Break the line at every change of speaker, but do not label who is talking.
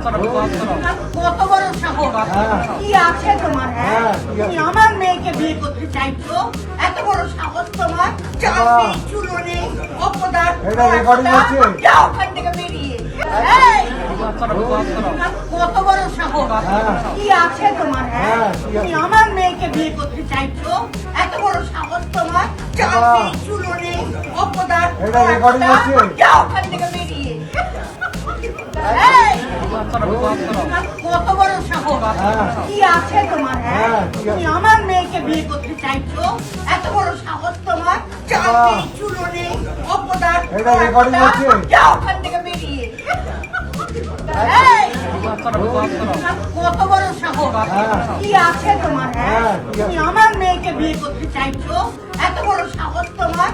কত বড় সাহস কি আছে তোমার হ্যাঁ তুমি আমার মেয়েকে বিয়ে করতে চাইছো এত বড় সাহস তোমার চাল নেই চুলো নেই অপদার্থ? যাও ওখান থেকে বেরিয়ে কত বড় সাহস কি আছে তোমার হ্যাঁ তুমি আমার মেয়েকে বিয়ে করতে চাইছো এত বড় সাহস তোমার চাল নেই চুলো নেই অপদার্থ? যাও ওখান থেকে বেরিয়ে কত বড় সাহস কি আছে তোমার তুমি আমার মেয়েকে বিয়ে করতে চাইছো এত বড় সাহস তোমার নেই চুলো আমার মেয়েকে বিয়ে করতে চাইছো এত বড় সাহস তোমার